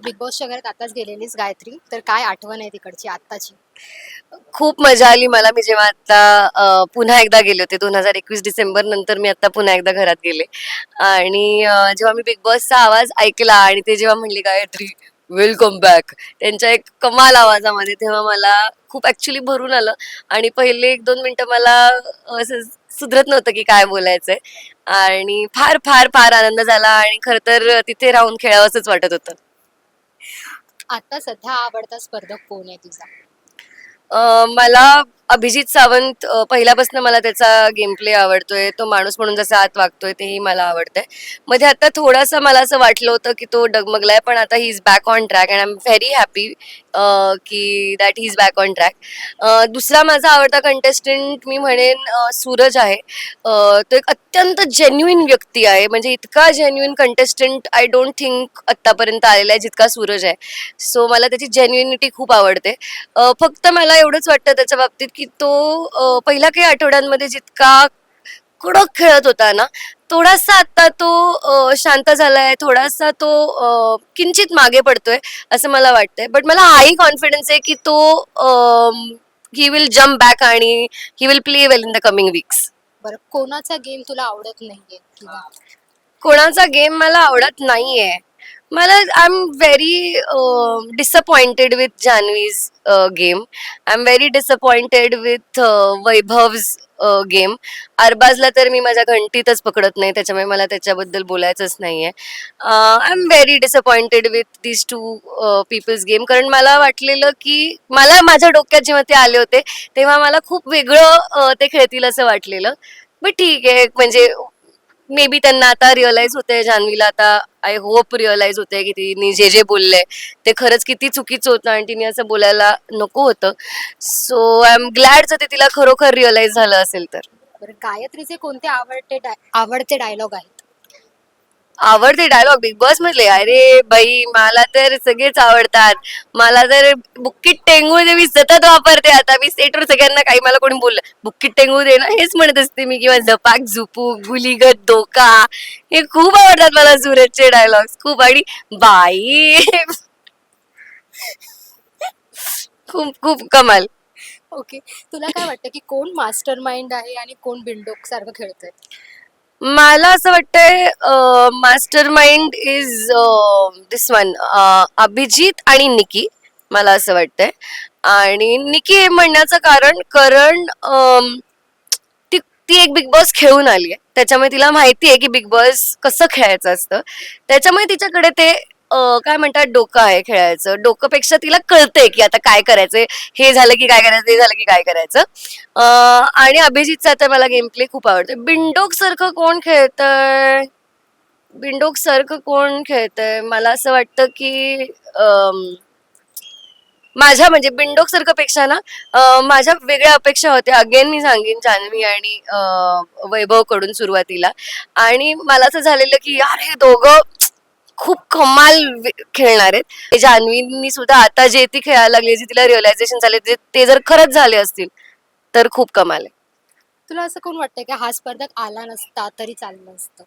Big बॉसच्या घरात आताच गेलेलीस गायत्री. तर काय आठवण आहे तिकडची आत्ताची? खूप मजा आली. मला मी जेव्हा आता अ, पुन्हा एकदा गेले होते दोन हजार एकवीस डिसेंबर नंतर मी आता पुन्हा एकदा घरात गेले. आणि अ, जेव्हा मी बिग बॉसचा आवाज ऐकला आणि ते जेव्हा म्हणले गायत्री वेलकम बॅक त्यांच्या एक कमाल आवाजामध्ये तेव्हा मला खूप ऍक्च्युली भरून आलं. आणि पहिले एक दोन मिनिटं मला असं सुधरत नव्हतं की काय बोलायचंय. आणि फार फार फार आनंद झाला आणि खर तर तिथे राहून खेळावंच वाटत होतं. आता सध्या आवडता स्पर्धक कोण आहे तुझा? मला अभिजित सावंत पहिल्यापासून मला त्याचा गेम प्ले आवडतोय. तो माणूस म्हणून जसा आत वागतोय तेही मला आवडतंय. मध्ये आता थोडासा मला असं वाटलं होतं की तो डगमगलाय पण आता he is back on track and I am very happy की that he is back on track दुसरा माझा आवडता कंटेस्टंट मी म्हणेन सूरज आहे. तो एक अत्यंत जेन्युइन व्यक्ती आहे. म्हणजे इतका genuine contestant I don't think आत्तापर्यंत आलेला आहे जितका सूरज आहे. सो मला त्याची जेन्युइनिटी खूप आवडते. फक्त मला एवढंच वाटतं त्याच्या बाबतीत की तो पहिल्या काही आठवड्यांमध्ये जितका कडक खेळत होता ना थोडासा आता तो शांत झालाय थोडासा तो किंचित मागे पडतोय असं मला वाटतंय. बट मला हाही कॉन्फिडन्स आहे की तो ही विल जम्प बॅक आणि he will play well in the coming weeks बरं कोणाचा गेम तुला आवडत नाहीये? किंवा कोणाचा गेम मला आवडत नाहीये. मला I am very disappointed with Janhavi's game I am very disappointed with Vaibhav's game अरबाजला तर मी माझ्या घंटीतच पकडत नाही त्याच्यामुळे मला त्याच्याबद्दल बोलायचंच नाहीये. I am very disappointed with these two people's game कारण मला वाटलेलं की मला माझ्या डोक्यात जेव्हा ते आले होते तेव्हा मला खूप वेगळं uh, ते खेळतील असं वाटलेलं. बट ठीक आहे म्हणजे मे बी त्यांना आता रिअलाइज होते जान्हवीला आता आय होप रिअलाइज होते की तिने जे जे बोलले ते खरंच किती चुकीचं होतं आणि तिने असं बोलायला नको होतं. सो आय एम ग्लॅड जर ते तिला खरोखर रिअलाइज झालं असेल तर. बरं गायत्रीचे कोणते आवडते डाय- आवडते डायलॉग आहेत? आवडते डायलॉग बिग बॉस मधले अरे बाई मला तर सगळेच आवडतात. मला तर बुक्कीट टेंगू दे मी सतत वापरते. आता मी सेटवर सगळ्यांना काही मला कोणी बोललं बुक्कीट टेंगू दे ना. हेच म्हणत असते मी किंवा झपाक झुपू गुलीगत धोका. हे खूप आवडतात मला सूरजचे डायलॉग्स खूप. आणि बाई खूप खूप कमाल. ओके तुला काय वाटतं की कोण मास्टर माइंड आहे आणि कोण बिंडोक सारखं खेळतोय? मला असं वाटतंय mastermind is this one Abhijit आणि निकी मला असं वाटतंय. आणि निकी हे म्हणण्याचं कारण कारण ती ती एक बिग बॉस खेळून आली आहे त्याच्यामुळे तिला माहिती आहे की बिग बॉस कसं खेळायचं असतं. त्याच्यामुळे तिच्याकडे ते काय म्हणतात डोकं आहे खेळायचं. डोकंपेक्षा तिला कळतंय की आता काय करायचंय हे झालं की काय करायचं ते झालं की काय करायचं. आणि अभिजितचा तर मला गेम प्ले खूप आवडतो बिंडोक सारखं कोण खेळतंय? बिंडोक सारखं कोण खेळतंय? मला असं वाटतं की अम, माझ्या म्हणजे बिंडोक सारखं पेक्षा ना अं, माझ्या वेगळ्या अपेक्षा होत्या. अगेन मी सांगेन जान्हवी आणि वैभवकडून सुरुवातीला. आणि मला असं झालेलं की यार हे दोघं खूप कमाल खेळणार आहेत. जान्हवीनी सुद्धा आता जे ती खेळायला लागली जे तिला रिअलायझेशन झाले ते ते जर खरंच झाले असतील तर खूप कमाल आहे. तुला असं कोण वाटतंय की हा स्पर्धक आला नसता तरी चाललं असतं?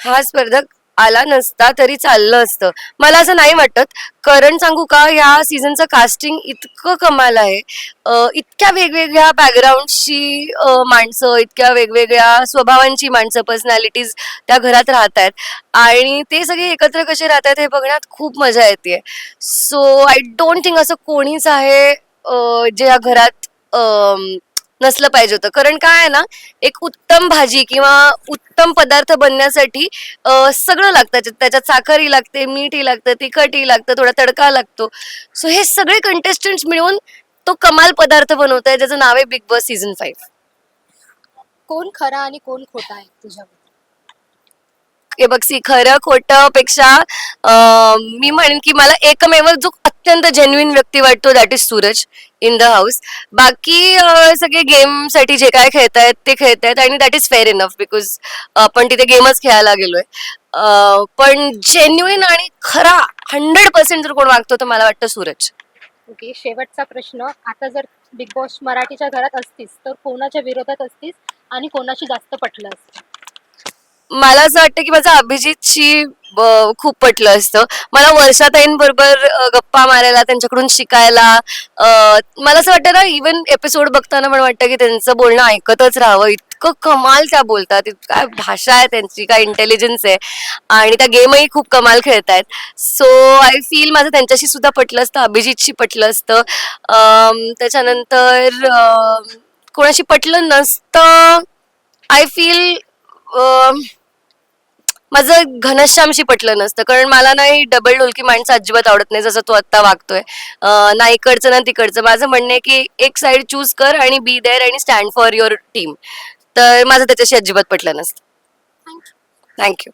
हा स्पर्धक आला नसता तरी चाललं असतं. मला असं नाही वाटत. कारण सांगू का ह्या सीझनचं कास्टिंग इतकं कमाल आहे. इतक्या वेगवेगळ्या बॅकग्राऊंडची माणसं इतक्या वेगवेगळ्या स्वभावांची माणसं पर्सनॅलिटीज त्या घरात राहत आहेत. आणि ते सगळे एकत्र कसे राहत आहेत हे बघण्यात खूप मजा येते सो आय डोंट थिंक असं कोणीच आहे जे या घरात नसलं पाहिजे होतं. कारण काय आहे ना एक उत्तम भाजी किंवा उत्तम पदार्थ बनण्यासाठी सगळं लागतं. त्याच्यात साखरही लागते मीठही लागतं तिखटही लागतं थोडा तडका लागतो. सो हे सगळे कंटेस्टंट्स मिळून तो कमाल पदार्थ बनवत आहे ज्याचं नाव आहे बिग बॉस सीझन फाईव्ह कोण खरा आणि कोण खोटा आहे तुझ्या हे बघ सी खरं खोटं पेक्षा मी म्हणेन की मला एकमेव जो अत्यंत जेन्युइन व्यक्ती वाटतो that is Suraj in the house बाकी सगळे गेमसाठी जे काय खेळतायत ते खेळतायत आणि that is fair enough because आपण तिथे गेमच खेळायला गेलोय. पण जेन्युइन आणि खरा हंड्रेड पर्सेंट जर कोण वागतो तर मला वाटतं सूरज. ओके शेवटचा प्रश्न. आता जर बिग बॉस मराठीच्या घरात असतीस तर कोणाच्या विरोधात असतीस आणि कोणाशी जास्त पटलं असतं? मला असं वाटतं की माझा अभिजितशी खूप पटलं असतं. मला वर्षाताईंबरोबर गप्पा मारायला त्यांच्याकडून शिकायला मला असं वाटतं ना इवन एपिसोड बघताना पण वाटतं की त्यांचं बोलणं ऐकतच राहावं. इतकं कमाल त्या बोलतात. काय भाषा आहे त्यांची काय इंटेलिजन्स आहे. आणि त्या गेमही खूप कमाल खेळतायत. सो आय फील माझं त्यांच्याशी सुद्धा पटलं असतं अभिजितशी पटलं असतं. त्याच्यानंतर कोणाशी पटलं नसतं आय फील माझं घनश्यामशी पटलं नसतं कारण मला नाही डबल ढोलकी माणसं अजिबात आवडत नाही जसं तो आत्ता वागतोय. ना इकडचं ना तिकडचं. माझं म्हणणं आहे की एक साईड चूज कर आणि बी देअर आणि स्टँड फॉर युअर टीम तर माझं त्याच्याशी अजिबात पटलं नसतं. थँक्यू